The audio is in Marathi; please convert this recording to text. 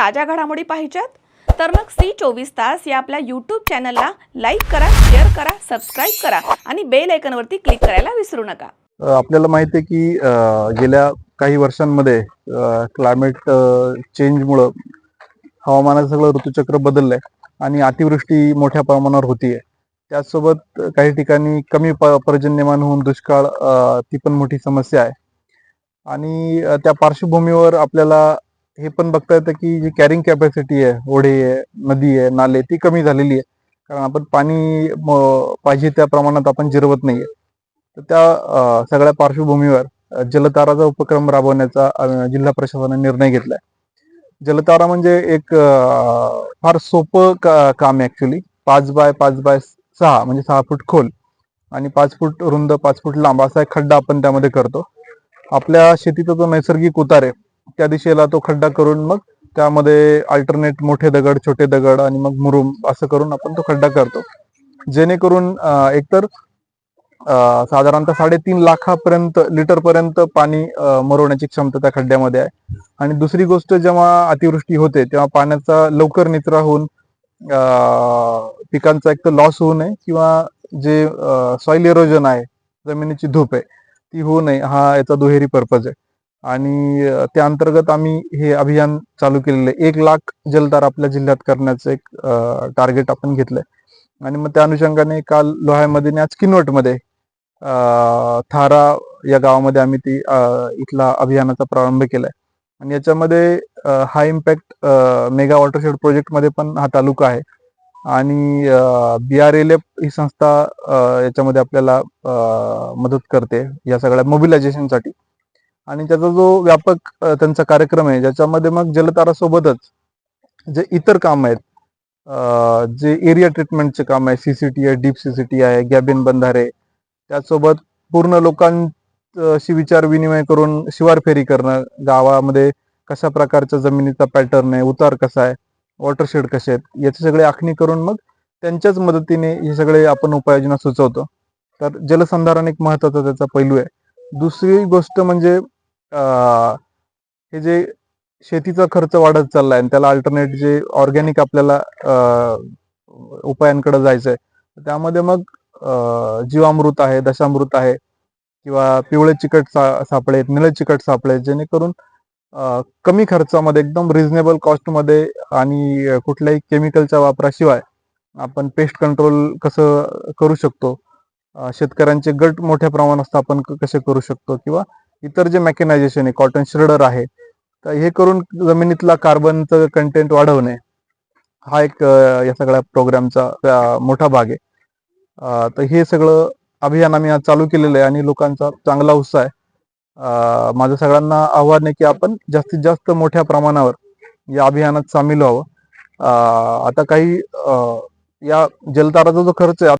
ताज्या घडामोडी पाहिजेत? तर मग सी चोवीस तास या आपल्या यूट्यूब चॅनलला लाईक करा शेअर करा सबस्क्राईब करा आणि बेल आयकॉनवरती क्लिक करायला विसरू नका. आपल्याला माहिती आहे की गेल्या काही वर्षांमध्ये क्लायमेट चेंजमुळं हवामानाचं सगळं ऋतुचक्र बदललंय आणि अतिवृष्टी मोठ्या प्रमाणावर होतीये. त्याचसोबत काही ठिकाणी कमी प- पर्जन्यमान होऊन दुष्काळ ती पण मोठी समस्या आहे. आणि त्या पार्श्वभूमीवर आपल्याला हे पण बघता येतं की जी कॅरिंग कॅपॅसिटी आहे ओढे आहे नदी आहे नाले ती कमी झालेली आहे. कारण आपण पाणी पाहिजे त्या प्रमाणात आपण जिरवत नाहीये. तर त्या सगळ्या पार्श्वभूमीवर जलताराचा उपक्रम राबवण्याचा जिल्हा प्रशासनाने निर्णय घेतलाय. जलतारा म्हणजे एक फार सोपं का- काम आहे ऍक्च्युली पाच बाय पाच बाय सहा म्हणजे सहा फूट खोल आणि पाच फूट रुंद पाच फूट लांब असा एक खड्डा आपण त्यामध्ये करतो. आपल्या शेतीचा जो नैसर्गिक उतार आहे त्या दिशेला तो खड्डा करून मग त्यामध्ये अल्टरनेट मोठे दगड छोटे दगड आणि मग मुरुम असं करून आपण तो खड्डा करतो. जेणेकरून एकतर साधारणतः साडेतीन लाखापर्यंत लिटर पर्यंत पाणी मरवण्याची क्षमता त्या खड्ड्यामध्ये आहे. आणि दुसरी गोष्ट जेव्हा अतिवृष्टी होते तेव्हा पाण्याचा लवकर निचरा होऊन पिकांचा एक तर लॉस होऊ नये किंवा जे सॉइल इरोजन आहे जमिनीची धूप आहे ती होऊ नये. हा याचा दुहेरी पर्पज आहे. आणि त्या अंतर्गत आम्ही हे अभियान चालू केलेलं आहे. एक लाख जलदार आपल्या जिल्ह्यात करण्याचं एक टार्गेट आपण घेतलंय. आणि मग त्या अनुषंगाने काल लोह्यामध्ये आणि आज किनवटमध्ये थारा या गावामध्ये आम्ही ती इथला अभियानाचा प्रारंभ केलाय. आणि याच्यामध्ये हाय इम्पॅक्ट मेगा वॉटरशेड प्रोजेक्टमध्ये पण हा तालुका आहे. आणि बी आर एल एफ ही संस्था याच्यामध्ये आपल्याला मदत करते या सगळ्या मोबिलायझेशनसाठी आणि त्याचा जो व्यापक त्यांचा कार्यक्रम आहे ज्याच्यामध्ये मग जलतारासोबतच जे इतर काम आहेत जे एरिया ट्रीटमेंटचे काम आहे सीसीटी आहे डीप सीसीटी आहे गॅबिन बंधारे त्यासोबत पूर्ण लोकांशी विचार विनिमय करून शिवार फेरी करणं गावामध्ये कशा प्रकारच्या जमिनीचा पॅटर्न आहे उतार कसा आहे वॉटरशेड कसे आहेत याची सगळे आखणी करून मग त्यांच्याच मदतीने हे सगळे आपण उपाययोजना सुचवतो. तर जलसंधारण एक महत्त्वाचा त्याचा पैलू आहे. दुसरी गोष्ट म्हणजे हे जे शेतीचा खर्च वाढत चाललाय आणि त्याला अल्टरनेट जे ऑर्गॅनिक आपल्याला उपायांकडे जायचंय त्यामध्ये मग जीवामृत आहे दशामृत आहे किंवा पिवळे चिकट सा सापळे निळे चिकट सापळे जेणेकरून कमी खर्चामध्ये एकदम रिझनेबल कॉस्टमध्ये आणि कुठल्याही केमिकलच्या वापराशिवाय आपण पेस्ट कंट्रोल कसं करू शकतो? शेतकऱ्यांचे गट मोठ्या प्रमाणात स्थापन कसे करू शकतो? किंवा इतर जे मेकॅनायझेशन आहे कॉटन श्रेडर आहे तर हे करून जमिनीतला कार्बनचं कंटेंट वाढवणे हा एक या सगळ्या प्रोग्रामचा मोठा भाग आहे. तर हे सगळं अभियान आम्ही आज चालू केलेलं आहे आणि लोकांचा चांगला उत्साह आहे. माझं सगळ्यांना आव्हान आहे की आपण जास्तीत जास्त मोठ्या प्रमाणावर या अभियानात सामील व्हावं. आता काही या जलताराचा जो खर्च आहे